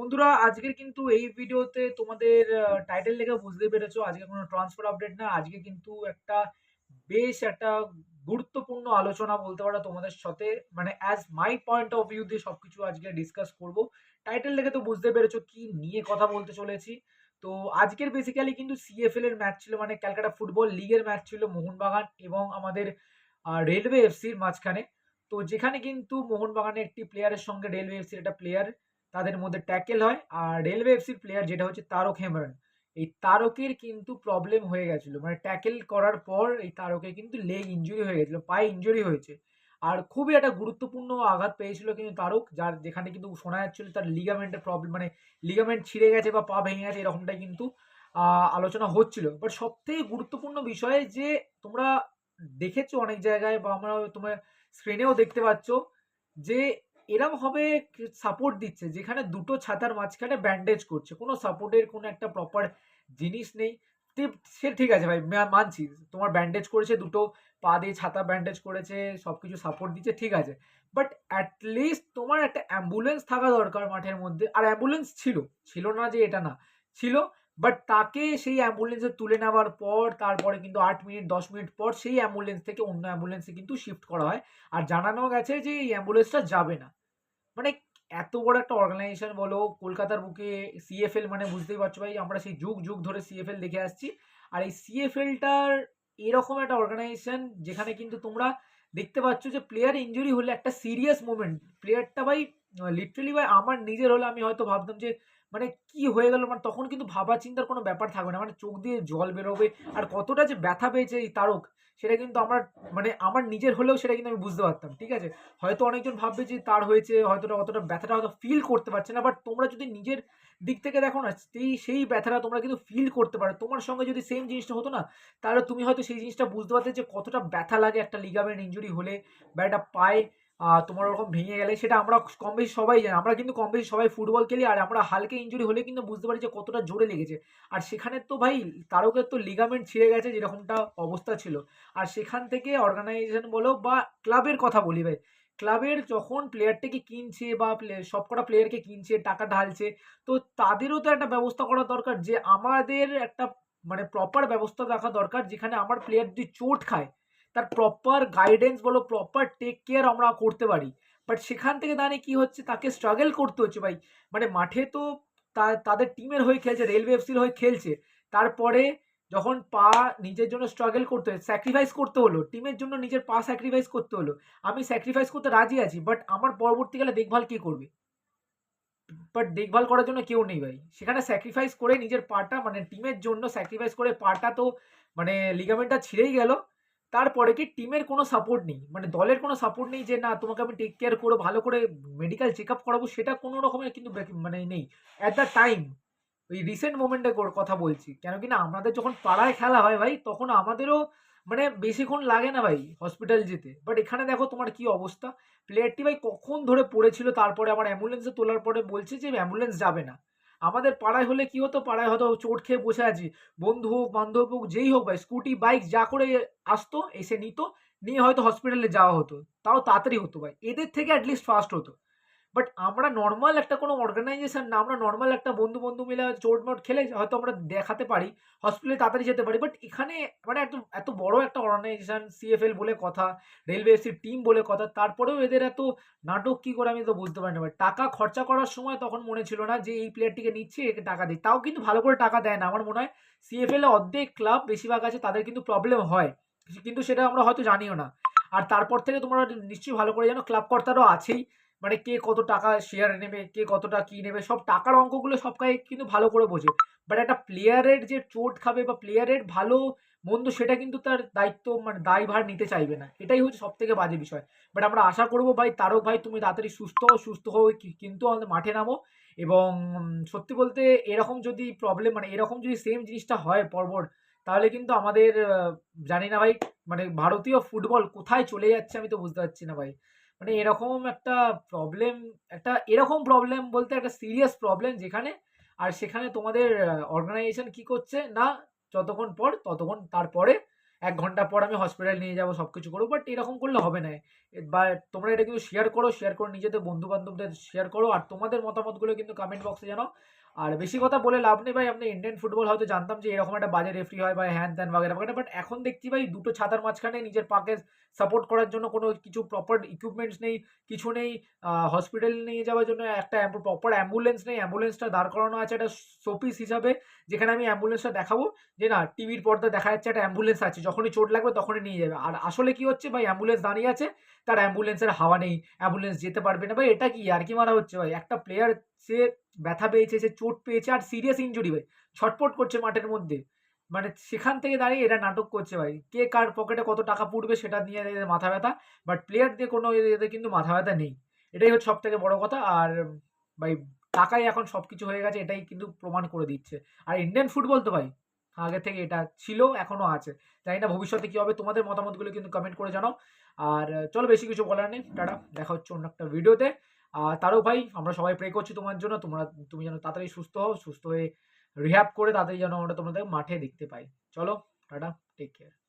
বন্ধুরা, আজকের কিন্তু এই ভিডিওতে তোমাদের টাইটেল লেখা বুঝতে পেরেছ। আজকে কোনো ট্রান্সফার আপডেট না, আজকে কিন্তু একটা বেশ একটা গুরুত্বপূর্ণ আলোচনা বলতে পারো তোমাদের সাথে। মানে as my point of view দিয়ে সবকিছু আজকে ডিসকাস করব। টাইটেল দেখে তো বুঝতে পেরেছ কি নিয়ে কথা বলতে চলেছি। তো আজকের বেসিক্যালি কিন্তু সিএফএল এর ম্যাচ ছিল মানে ক্যালকাটা ফুটবল লিগের ম্যাচ ছিল মোহনবাগান এবং আমাদের রেলওয়ে এফসির মাঝখানে। তো যেখানে কিন্তু মোহনবাগানের একটি প্লেয়ারের সঙ্গে রেলওয়ে এফসির একটা প্লেয়ার তাদের মধ্যে ট্যাকেল হয় আর রেলওয়ে এফসির প্লেয়ার যেটা হচ্ছে তারক হেমরন এই তারকের কিন্তু প্রবলেম হয়ে গেছিল। মানে ট্যাকেল করার পর এই তারকের কিন্তু লেগ ইঞ্জুরি হয়ে গেছিল, পায়ে ইঞ্জুরি হয়েছে। আর খুবই একটা গুরুত্বপূর্ণ আঘাত পেয়েছিল কিন্তু তারক, যার যেখানে কিন্তু শোনা যাচ্ছিল তার লিগামেন্টের প্রবলেম মানে লিগামেন্ট ছিঁড়ে গেছে বা পা ভেঙে গেছে এরকমটাই কিন্তু আলোচনা হচ্ছিল। বাট সব থেকে গুরুত্বপূর্ণ বিষয় যে তোমরা দেখেছ অনেক জায়গায় বা আমরা তোমরা স্ক্রিনেও দেখতে পাচ্ছ যে এরম হবে সাপোর্ট দিচ্ছে, যেখানে দুটো ছাতার মাঝখানে ব্যান্ডেজ করছে। কোনো সাপোর্টের কোনো একটা প্রপার জিনিস নেই। সে ঠিক আছে ভাই মানছি। তোমার ব্যান্ডেজ করেছে দুটো, পা দিয়ে ছাতা ব্যান্ডেজ করেছে সব কিছু সাপোর্ট দিচ্ছে, ঠিক আছে। বাট অ্যাটলিস্ট তোমার একটা অ্যাম্বুলেন্স থাকা দরকার মাঠের মধ্যে। আর অ্যাম্বুলেন্স ছিল ছিল না যে এটা না। ছিল বাট তাকে সেই অ্যাম্বুলেন্সে তুলে নেওয়ার পর, তারপরে কিন্তু আট মিনিট, দশ মিনিট পর সেই অ্যাম্বুলেন্স থেকে অন্য অ্যাম্বুলেন্সে কিন্তু শিফট করা হয়। আর জানানো গেছে যে এই অ্যাম্বুলেন্সটা যাবে না। মানে এত বড় একটা অর্গানাইজেশন বলো, কলকাতার বুকে সিএফএল মানে বুঝতেই পারছ ভাই, আমরা সেই যুগ যুগ ধরে সিএফএল দেখে আসছি। আর এই সিএফএলটার এরকম একটা অর্গানাইজেশন যেখানে কিন্তু তোমরা দেখতে পাচ্ছ যে প্লেয়ার ইঞ্জুরি হলে একটা সিরিয়াস মুভমেন্ট প্লেয়ারটা ভাই লিটারেলি ভাই, আমার নিজের হলে আমি হয়তো ভাবতাম যে মানে কি হয়ে গেল? মানে তখন কিন্তু ভাবা চিন্তার কোনো ব্যাপার থাকবে না। মানে চোখ দিয়ে জল বেরোবে আর কতটা যে ব্যথা পেয়েছে এই তারক, সেটা কিন্তু আমার মানে আমার নিজের হলেও সেটা কিন্তু আমি বুঝতে পারতাম, ঠিক আছে? হয়তো অনেকজন ভাববে যে তার হয়েছে হয়তো অতটা ব্যথাটা হয়তো ফিল করতে পারছে না বাট তোমরা যদি নিজের দিক থেকে দেখো না, সেই সেই ব্যথাটা তোমরা কিন্তু ফিল করতে পারো। তোমার সঙ্গে যদি সেম জিনিসটা হতো না, তাহলে তুমি হয়তো সেই জিনিসটা বুঝতে পারতে যে কতটা ব্যথা লাগে একটা লিগামেন্ট ইঞ্জুরি হলে বা একটা পায়ে তোমার ওরকম ভেঙে গেলে সেটা আমরা কম বেশি সবাই জানি। আমরা কিন্তু কম বেশি সবাই ফুটবল খেলি আর আমরা হালকা ইঞ্জুরি হলে কিন্তু বুঝতে পারি যে কতটা জোরে লেগেছে। আর সেখানে তো ভাই তারকের তো লিগামেন্ট ছিঁড়ে গেছে যেরকমটা অবস্থা ছিল। আর সেখান থেকে অর্গানাইজেশন বলো বা ক্লাবের কথা বলি ভাই। ক্লাবের যখন প্লেয়ারটাকে কিনছে বা সবকটা প্লেয়ারকে কিনছে, টাকা ঢালছে, তো তাদেরও তো একটা ব্যবস্থা করা দরকার যে আমাদের একটা মানে প্রপার ব্যবস্থা রাখা দরকার যেখানে আমার প্লেয়ার যদি চোট খায় তার প্রপার গাইডেন্স বলো প্রপার টেক কেয়ার আমরা করতে পারি। বাট সেখান থেকে দাঁড়িয়ে কী হচ্ছে? তাকে স্ট্রাগল করতে হচ্ছে ভাই। মানে মাঠে তো তাদের টিমের হয়ে খেলছে রেলওয়ে এফসির হয়ে খেলছে। তারপরে যখন পা নিজের জন্য স্ট্রাগল করতে হয় স্যাক্রিফাইস করতে হলো টিমের জন্য নিজের পা স্যাক্রিফাইস করতে হলো, আমি স্যাক্রিফাইস করতে রাজি আছি বাট আমার পরবর্তীকালে দেখভাল কে করবে? বাট দেখভাল করার জন্য কেউ নেই ভাই। সেখানে স্যাক্রিফাইস করে নিজের পাটা মানে টিমের জন্য স্যাক্রিফাইস করে পাটা তো মানে লিগামেন্টটা ছিঁড়েই গেল। তারপরে কি টিমের কোনো সাপোর্ট নেই? মানে দলের কোনো সাপোর্ট নেই যে, না, তোমাকে আমি টেক কেয়ার করো, ভালো করে মেডিকেল চেক আপ করাবো। সেটা কোনো রকমের কিন্তু মানে নেই। অ্যাট দ্য টাইম ওই রিসেন্ট মোমেন্টের কথা বলছি। কেন কি না, আমাদের যখন পাড়ায় খেলা হয় ভাই, তখন আমাদেরও মানে বেশিক্ষণ লাগে না ভাই হসপিটাল যেতে। বাট এখানে দেখো তোমার কি অবস্থা? প্লেয়ারটি ভাই কখন ধরে পড়েছিল, তারপরে আমার অ্যাম্বুলেন্সে তোলার পরে বলছে যে অ্যাম্বুলেন্স যাবে না। আমাদের পাড়ায় হলে কি হতো? পাড়ায় হয়তো চোট খেয়ে বসে আছি। বন্ধু হোক, বান্ধব হোক, যেই হোক ভাই, স্কুটি, বাইক, যা করে আসতো, এসে নিত। নিয়ে হয়তো হসপিটালে যাওয়া হতো। তাও তাড়াতাড়ি হতো ভাই। এদের থেকে অ্যাটলিস্ট ফাস্ট হতো। বাট আমরা নর্মাল একটা কোনো অর্গানাইজেশন না, আমরা নর্মাল একটা বন্ধু বন্ধু মিলে চোট মোট খেলে হয়তো আমরা দেখাতে পারি হসপিটালে তাড়াতাড়ি যেতে পারি। বাট এখানে মানে এত এত বড় একটা অর্গানাইজেশন সিএফএল বলে কথা রেলওয়ে এসির টিম বলে কথা, তারপরেও এদের এত নাটক কী করে আমি তো বুঝতে পারি না। বাট টাকা খরচা করার সময় তখন মনে ছিল না যে এই প্লেয়ারটিকে নিচ্ছে, একে টাকা দিই। তাও কিন্তু ভালো করে টাকা দেয় না। আমার মনে হয় সিএফএল অর্ধেক ক্লাব বেশিরভাগ আছে, তাদের কিন্তু প্রবলেম হয়। কিন্তু সেটা আমরা হয়তো জানিও না। আর তারপর থেকে তোমরা নিশ্চয়ই ভালো করে জানো ক্লাব কর্তারও আছেই। মানে কে কত টাকা শেয়ার নেবে, কে কতটা কি নেবে, সব টাকার অঙ্কগুলো সবকাই কিন্তু ভালো করে বোঝে। বাট একটা প্লেয়ারের যে চোট খাবে বা প্লেয়ারের ভালো মন্দ সেটা কিন্তু তার দায়িত্ব মানে দায়ভার নিতে চাইবে না। এটাই হচ্ছে সব থেকে বাজে বিষয়। বাট আমরা আশা করব ভাই, তারক ভাই, তুমি তাড়াতাড়ি সুস্থ সুস্থ হও কিন্তু আমাদের মাঠে নামো। এবং সত্যি বলতে এরকম যদি প্রবলেম মানে এরকম যদি সেম জিনিসটা হয় পরপর, তাহলে কিন্তু আমাদের জানি না ভাই মানে ভারতীয় ফুটবল কোথায় চলে যাচ্ছে আমি তো বুঝতে পারছি না ভাই। মানে এরকম একটা প্রবলেম একটা এরকম প্রবলেম বলতে একটা সিরিয়াস প্রবলেম যেখানে, আর সেখানে তোমাদের অর্গানাইজেশন কি করছে না, যতক্ষণ পর ততক্ষণ তারপরে 1 ঘণ্টা পর আমি হসপিটাল নিয়ে যাব, সব কিছু করব বাট এরকম করলে হবে না। বা তোমরা এটা কিন্তু শেয়ার করো, শেয়ার করে নিজেদের বন্ধু-বান্ধবদের শেয়ার করো। আর তোমাদের মতামতগুলো কিন্তু কমেন্ট বক্সে জানাও। আর বেশি কথা বলে লাভ নেই ভাই, আমরা ইন্ডিয়ান ফুটবল হয়তো জানতাম যে এরকম একটা বাজে রেফারি হয় বা হ্যান-ত্যান বাগেরা-বাগেরা। বাট এখন দেখছি ভাই দুটো ছাতার মাঝখানে নিজের পাকে সাপোর্ট করার জন্য কোনো কিছু প্রপার ইকুইপমেন্টস নেই, কিছু নেই। হসপিটাল নিয়ে যাওয়ার জন্য একটা প্রপার অ্যাম্বুলেন্স নেই। অ্যাম্বুলেন্সটা দাঁড় করানো আছে একটা শোপিস হিসাবে, যেখানে আমি অ্যাম্বুলেন্সটা দেখাবো যে না টিভির পর্দায় দেখা যাচ্ছে একটা অ্যাম্বুলেন্স আছে। যখনই চোট লাগবে তখনই নিয়ে যাবে। আর আসলে কি হচ্ছে ভাই অ্যাম্বুলেন্স দাঁড়িয়ে আছে, তার অ্যাম্বুলেন্সের হাওয়া নেই, অ্যাম্বুলেন্স যেতে পারবে না। ভাই এটা কি আর কি মারা হচ্ছে ভাই? একটা প্লেয়ার সে ব্যথা পেয়েছে, সে চোট পেয়েছে আর সিরিয়াস ইঞ্জুরি ভাই। ছটফট করছে মাঠের মধ্যে। মানে সেখান থেকে দাঁড়িয়ে এরা নাটক করছে ভাই। কে কার পকেটে কত টাকা পুড়বে সেটা নিয়ে এদের মাথা ব্যথা বাট প্লেয়ার দিয়ে কোনো এদের কিন্তু মাথা ব্যথা নেই। এটাই হচ্ছে সবথেকে বড় কথা। আর ভাই টাকাই এখন সবকিছু হয়ে গেছে এটাই কিন্তু প্রমাণ করে দিচ্ছে। আর ইন্ডিয়ান ফুটবল তো ভাই আগে থেকে এটা ছিল, এখনও আছে। জানি না ভবিষ্যতে কী হবে? তোমাদের মতামতগুলো কিন্তু কমেন্ট করে জানাও। আর চলো বেশি কিছু বলার নেই। টাটা। দেখা হচ্ছে অন্য একটা ভিডিওতে। আর তারও ভাই আমরা সবাই প্রে করছি তোমার জন্য। তোমরা তুমি যেন তাড়াতাড়ি সুস্থ হও। সুস্থ হয়ে রিহ্যাব করে তাড়াতাড়ি যেন আমরা তোমাদের মাঠে দেখতে পাই। চলো টাটা, টেক কেয়ার।